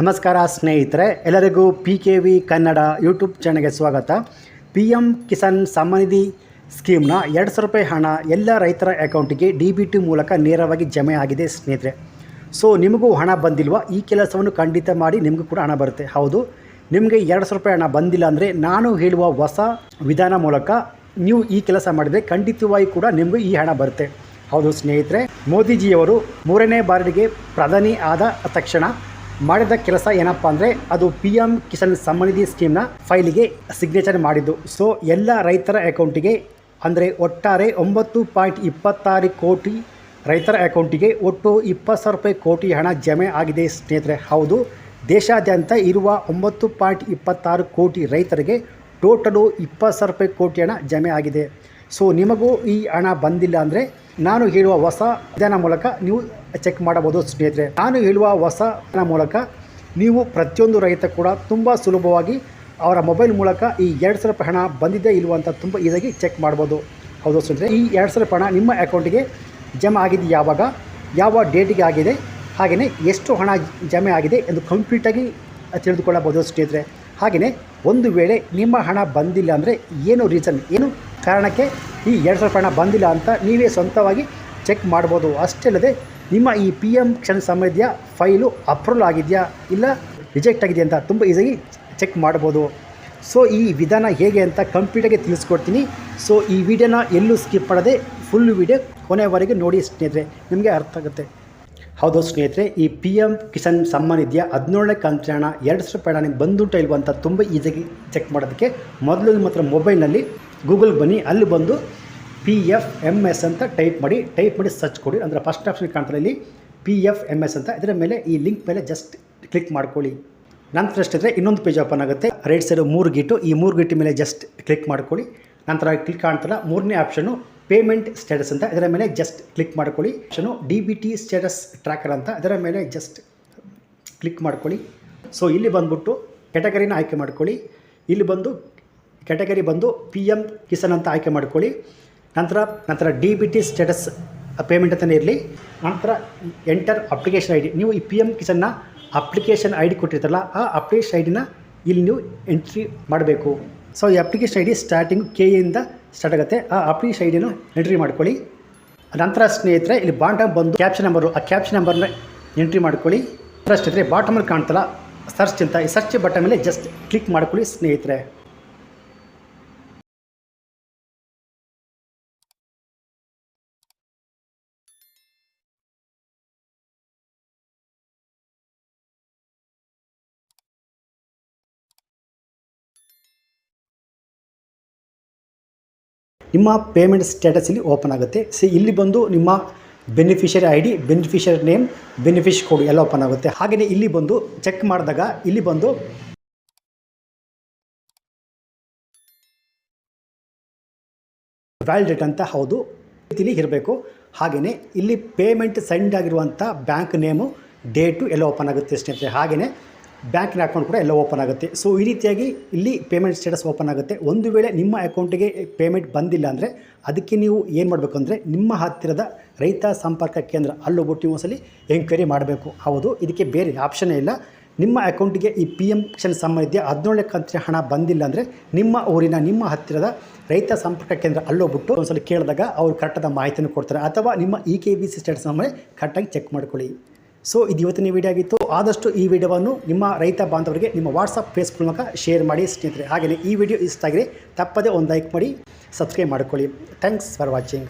ನಮಸ್ಕಾರ ಸ್ನೇಹಿತರೆ, ಎಲ್ಲರಿಗೂ P K V Kannada YouTube ಚಾನಲ್ಗೆ ಸ್ವಾಗತ. ಪಿ ಎಂ ಕಿಸಾನ್ ಸಮ್ಮಾನಿಧಿ ಸ್ಕೀಮ್ನ ಎರಡು ಸಾವಿರ ರೂಪಾಯಿ ಹಣ ಎಲ್ಲ ರೈತರ ಅಕೌಂಟಿಗೆ ಡಿ ಬಿ ಟಿ ಮೂಲಕ ನೇರವಾಗಿ ಜಮೆ ಆಗಿದೆ ಸ್ನೇಹಿತರೆ. ಸೊ ನಿಮಗೂ ಹಣ ಬಂದಿಲ್ವ? ಈ ಕೆಲಸವನ್ನು ಖಂಡಿತ ಮಾಡಿ ನಿಮಗೂ ಕೂಡ ಹಣ ಬರುತ್ತೆ. ಹೌದು, ನಿಮಗೆ ಎರಡು ಸಾವಿರ ರೂಪಾಯಿ ಹಣ ಬಂದಿಲ್ಲ ಅಂದರೆ ನಾನು ಹೇಳುವ ಹೊಸ ವಿಧಾನ ಮೂಲಕ ನೀವು ಈ ಕೆಲಸ ಮಾಡಿದರೆ ಖಂಡಿತವಾಗಿ ಕೂಡ ನಿಮಗೂ ಈ ಹಣ ಬರುತ್ತೆ. ಹೌದು ಸ್ನೇಹಿತರೆ, ಮೋದಿಜಿಯವರು ಮೂರನೇ ಬಾರಿಗೆ ಪ್ರಧಾನಿ ಆದ ತಕ್ಷಣ ಮಾಡಿದ ಕೆಲಸ ಏನಪ್ಪ ಅಂದರೆ ಅದು ಪಿ ಎಂ ಕಿಸಾನ್ ಸಮ್ಮನಿಧಿ ಸ್ಕೀಮ್ನ ಫೈಲಿಗೆ ಸಿಗ್ನೇಚರ್ ಮಾಡಿದ್ದು. ಸೊ, ಎಲ್ಲ ರೈತರ ಅಕೌಂಟಿಗೆ ಅಂದರೆ ಒಟ್ಟಾರೆ ಒಂಬತ್ತು ಪಾಯಿಂಟ್ ಇಪ್ಪತ್ತಾರು ಕೋಟಿ ರೈತರ ಅಕೌಂಟಿಗೆ ಒಟ್ಟು ಇಪ್ಪತ್ತು ಸಾವಿರ ರೂಪಾಯಿ ಕೋಟಿ ಹಣ ಜಮೆ ಆಗಿದೆ ಸ್ನೇಹಿತರೆ. ಹೌದು, ದೇಶಾದ್ಯಂತ ಇರುವ ಒಂಬತ್ತು ಪಾಯಿಂಟ್ ಇಪ್ಪತ್ತಾರು ಕೋಟಿ ರೈತರಿಗೆ ಟೋಟಲು ಇಪ್ಪತ್ತು ಸಾವಿರ ರೂಪಾಯಿ ಕೋಟಿ ಹಣ ಜಮೆ ಆಗಿದೆ. ಸೊ, ನಿಮಗೂ ಈ ಹಣ ಬಂದಿಲ್ಲ ಅಂದರೆ ನಾನು ಹೇಳುವ ಹೊಸ ವಿಧಾನ ಮೂಲಕ ನೀವು ಚೆಕ್ ಮಾಡಬಹುದು ಸ್ನೇಹಿತರೆ. ನಾನು ಹೇಳುವ ಹೊಸ ಮೂಲಕ ನೀವು ಪ್ರತಿಯೊಂದು ರೈತ ಕೂಡ ತುಂಬ ಸುಲಭವಾಗಿ ಅವರ ಮೊಬೈಲ್ ಮೂಲಕ ಈ ಎರಡು ಸಾವಿರ ಹಣ ಬಂದಿದೆ ಇಲ್ವೋ ಅಂತ ತುಂಬ ಈಸಾಗಿ ಚೆಕ್ ಮಾಡ್ಬೋದು ಹೌದು ಸ್ನೇಹಿತರೆ, ಈ ಎರಡು ಸಾವಿರ ಹಣ ನಿಮ್ಮ ಅಕೌಂಟಿಗೆ ಜಮೆ ಆಗಿದೆ ಯಾವಾಗ, ಯಾವ ಡೇಟಿಗೆ ಆಗಿದೆ ಹಾಗೆಯೇ ಎಷ್ಟು ಹಣ ಜಮೆ ಆಗಿದೆ ಎಂದು ಕಂಪ್ಲೀಟಾಗಿ ತಿಳಿದುಕೊಳ್ಳಬಹುದು ಸ್ನೇಹಿತರೆ. ಹಾಗೆಯೇ ಒಂದು ವೇಳೆ ನಿಮ್ಮ ಹಣ ಬಂದಿಲ್ಲ ಅಂದರೆ ಏನು ರೀಸನ್ ಏನು ಕಾರಣಕ್ಕೆ ಈ ಎರಡು ಸಾವಿರ ಹಣ ಬಂದಿಲ್ಲ ಅಂತ ನೀವೇ ಸ್ವಂತವಾಗಿ ಚೆಕ್ ಮಾಡ್ಬೋದು. ಅಷ್ಟೇ ಅಲ್ಲದೆ, ನಿಮ್ಮ ಈ ಪಿ ಎಂ ಕ್ಷಣ ಸಮೃದ್ಧಿಯ ಫೈಲು ಅಪ್ರೂವಲ್ ಆಗಿದೆಯಾ? ಇಲ್ಲ, ರಿಜೆಕ್ಟ್ ಆಗಿದೆ ಅಂತ ತುಂಬ ಈಸಿಯಾಗಿ ಚೆಕ್ ಮಾಡ್ಬೋದು. ಸೊ ಈ ವಿಧಾನ ಹೇಗೆ ಅಂತ ಕಂಪ್ಲೀಟಾಗಿ ತಿಳಿಸ್ಕೊಡ್ತೀನಿ. ಸೊ ಈ ವಿಡಿಯೋನ ಎಲ್ಲೂ ಸ್ಕಿಪ್ ಮಾಡದೆ ಫುಲ್ ವಿಡಿಯೋ ಕೊನೆವರೆಗೆ ನೋಡಿ ಸ್ನೇಹಿತರೆ, ನಿಮಗೆ ಅರ್ಥ ಆಗುತ್ತೆ. ಹೌದು ಸ್ನೇಹಿತರೆ, ಈ ಪಿ ಎಂ ಕಿಸಾನ್ ಸಮ್ಮಾನ್ ಇದೆಯಾ ಹದಿನೇಳನೇ ಕಂತ್ರಣ ಎರಡು ಸಾವಿರ ರೂಪಾಯಿ ನನಗೆ ಬಂದುಂಟ ಇಲ್ವಾ ಅಂತ ತುಂಬ ಈಸಿಯಾಗಿ ಚೆಕ್ ಮಾಡೋದಕ್ಕೆ ಮೊದಲು ನಿಮ್ಮ ಮೊಬೈಲ್ನಲ್ಲಿ ಗೂಗಲ್ಗೆ ಬನ್ನಿ, ಅಲ್ಲಿ ಬಂದು ಪಿ ಎಫ್ ಎಂ ಎಸ್ ಅಂತ ಟೈಪ್ ಮಾಡಿ ಟೈಪ್ ಮಾಡಿ ಸರ್ಚ್ ಕೊಡಿ. ಅಂದರೆ ಫಸ್ಟ್ ಆಪ್ಷನ್ ಕಾಣ್ತಾರೆ ಇಲ್ಲಿ ಪಿ ಎಫ್ ಎಂ ಎಸ್ ಅಂತ. ಇದರ ಮೇಲೆ ಈ ಲಿಂಕ್ ಮೇಲೆ ಜಸ್ಟ್ ಕ್ಲಿಕ್ ಮಾಡ್ಕೊಳ್ಳಿ. ನಂತರ ಇದ್ದರೆ ಇನ್ನೊಂದು ಪೇಜ್ ಓಪನ್ ಆಗುತ್ತೆ. ರೈಟ್ ಸೈಡ್ ಮೂರು ಗೀಟು ಈ ಮೂರು ಗೀಟಿ ಮೇಲೆ ಜಸ್ಟ್ ಕ್ಲಿಕ್ ಮಾಡ್ಕೊಳ್ಳಿ. ನಂತರ ಕ್ಲಿಕ್ ಕಾಣ್ತಲ್ಲ ಮೂರನೇ ಆಪ್ಷನು ಪೇಮೆಂಟ್ ಸ್ಟೇಟಸ್ ಅಂತ. ಇದರ ಮೇಲೆ ಜಸ್ಟ್ ಕ್ಲಿಕ್ ಮಾಡ್ಕೊಳ್ಳಿ. Option D B T status tracker ಅಂತ. ಇದರ ಮೇಲೆ ಜಸ್ಟ್ ಕ್ಲಿಕ್ ಮಾಡ್ಕೊಳ್ಳಿ. ಸೊ ಇಲ್ಲಿ ಬಂದುಬಿಟ್ಟು ಕೆಟಗರಿನ ಆಯ್ಕೆ ಮಾಡ್ಕೊಳ್ಳಿ. ಇಲ್ಲಿ ಬಂದು ಕೆಟಗರಿ ಬಂದು ಪಿ ಎಂ ಕಿಸಾನ್ ಅಂತ ಆಯ್ಕೆ ಮಾಡ್ಕೊಳ್ಳಿ. ನಂತರ ನಂತರ D B T status payment ಅಂತಲೇ ಇರಲಿ. ನಂತರ ಎಂಟರ್ ಅಪ್ಲಿಕೇಶನ್ ಐ ಡಿ ನೀವು ಈ ಪಿ ಎಂ ಕಿಸನ್ನ ಅಪ್ಲಿಕೇಶನ್ ಐ ಡಿ ಕೊಟ್ಟಿರ್ತಾರಲ್ಲ, ಆ ಅಪ್ಲಿಕೇಶನ್ ಐ ಡಿನ ಇಲ್ಲಿ ನೀವು ಎಂಟ್ರಿ ಮಾಡಬೇಕು. ಸೊ ಈ application I D starting K ಇಂದ ಸ್ಟಾರ್ಟ್ ಆಗುತ್ತೆ. ಆ ಅಪ್ಲಿಕೇಶನ್ ಐ ಡಿನ ಎಂಟ್ರಿ ಮಾಡ್ಕೊಳ್ಳಿ. ನಂತರ ಸ್ನೇಹಿತರೆ, ಇಲ್ಲಿ ಬಾಟಮ್ ಬಂದು ಕ್ಯಾಪ್ಷನ್ ನಂಬರು ಆ ಕ್ಯಾಪ್ಷನ್ ನಂಬರ್ನ ಎಂಟ್ರಿ ಮಾಡ್ಕೊಳ್ಳಿ. ನಂತರ ಸ್ನೇಹಿತರೆ ಬಾಟಮಲ್ಲಿ ಕಾಣ್ತಲ್ಲ ಸರ್ಚ್ ಅಂತ. ಈ ಸರ್ಚ್ ಬಟನ್ ಮೇಲೆ ಜಸ್ಟ್ ಕ್ಲಿಕ್ ಮಾಡ್ಕೊಳ್ಳಿ ಸ್ನೇಹಿತರೆ. ನಿಮ್ಮ ಪೇಮೆಂಟ್ ಸ್ಟೇಟಸ್ ಇಲ್ಲಿ ಓಪನ್ ಆಗುತ್ತೆ. ಸೊ ಇಲ್ಲಿ ಬಂದು ನಿಮ್ಮ beneficiary I D beneficiary name beneficiary code ಎಲ್ಲ ಓಪನ್ ಆಗುತ್ತೆ. ಹಾಗೆಯೇ ಇಲ್ಲಿ ಬಂದು ಚೆಕ್ ಮಾಡಿದಾಗ ಇಲ್ಲಿ ಬಂದು ವ್ಯಾಲಿಡೇಟ್ ಅಂತ ಹೌದು. ರೀತಿಲಿ ಇರಬೇಕು. ಹಾಗೆಯೇ ಇಲ್ಲಿ ಪೇಮೆಂಟ್ ಸೆಂಡ್ ಆಗಿರುವಂಥ ಬ್ಯಾಂಕ್ ನೇಮು ಡೇಟು ಎಲ್ಲ ಓಪನ್ ಆಗುತ್ತೆ ಸ್ನೇಹಿತರೆ. ಹಾಗೆಯೇ ಬ್ಯಾಂಕಿನ ಅಕೌಂಟ್ ಕೂಡ ಎಲ್ಲ ಓಪನ್ ಆಗುತ್ತೆ. ಸೊ ಈ ರೀತಿಯಾಗಿ ಇಲ್ಲಿ ಪೇಮೆಂಟ್ ಸ್ಟೇಟಸ್ ಓಪನ್ ಆಗುತ್ತೆ. ಒಂದು ವೇಳೆ ನಿಮ್ಮ ಅಕೌಂಟಿಗೆ ಪೇಮೆಂಟ್ ಬಂದಿಲ್ಲ ಅಂದರೆ ಅದಕ್ಕೆ ನೀವು ಏನು ಮಾಡಬೇಕು ಅಂದರೆ ನಿಮ್ಮ ಹತ್ತಿರದ ರೈತ ಸಂಪರ್ಕ ಕೇಂದ್ರ ಅಲ್ಲೋಗ್ಬಿಟ್ಟು ನೀವು ಸಲ ಎಂಕ್ವೈರಿ ಮಾಡಬೇಕು. ಹೌದು, ಇದಕ್ಕೆ ಬೇರೆ ಆಪ್ಷನ್ನೇ ಇಲ್ಲ. ನಿಮ್ಮ ಅಕೌಂಟಿಗೆ ಈ ಪಿ ಎಂ ಕ್ಷನ್ ಸಂಬಂಧಿಸಿದ ಹದಿನೇಳನೇ ಕಂತಿನ ಹಣ ಬಂದಿಲ್ಲ ಅಂದರೆ ನಿಮ್ಮ ಊರಿನ ನಿಮ್ಮ ಹತ್ತಿರದ ರೈತ ಸಂಪರ್ಕ ಕೇಂದ್ರ ಅಲ್ಲೋಗ್ಬಿಟ್ಟು ಒಂದ್ಸಲ ಕೇಳಿದಾಗ ಅವರು ಕರೆಕ್ಟಾದ ಮಾಹಿತಿಯನ್ನು ಕೊಡ್ತಾರೆ. ಅಥವಾ ನಿಮ್ಮ E K B C status ಮೇಲೆ ಕರೆಕ್ಟಾಗಿ ಚೆಕ್ ಮಾಡ್ಕೊಳ್ಳಿ. ಸೊ ಇದು ಇವತ್ತಿನ ವಿಡಿಯೋ ಆಗಿತ್ತು. ಆದಷ್ಟು ಈ ವಿಡಿಯೋವನ್ನು ನಿಮ್ಮ ರೈತ ಬಾಂಧವರಿಗೆ ನಿಮ್ಮ ವಾಟ್ಸಪ್ ಫೇಸ್ಬುಕ್ ಮೂಲಕ ಶೇರ್ ಮಾಡಿ ಸ್ನೇಹಿತರೆ. ಹಾಗೆಯೇ ಈ ವಿಡಿಯೋ ಇಷ್ಟ ಆಗಿದೆ ತಪ್ಪದೇ ಒಂದು ಲೈಕ್ ಮಾಡಿ ಸಬ್ಸ್ಕ್ರೈಬ್ ಮಾಡ್ಕೊಳ್ಳಿ. Thanks for watching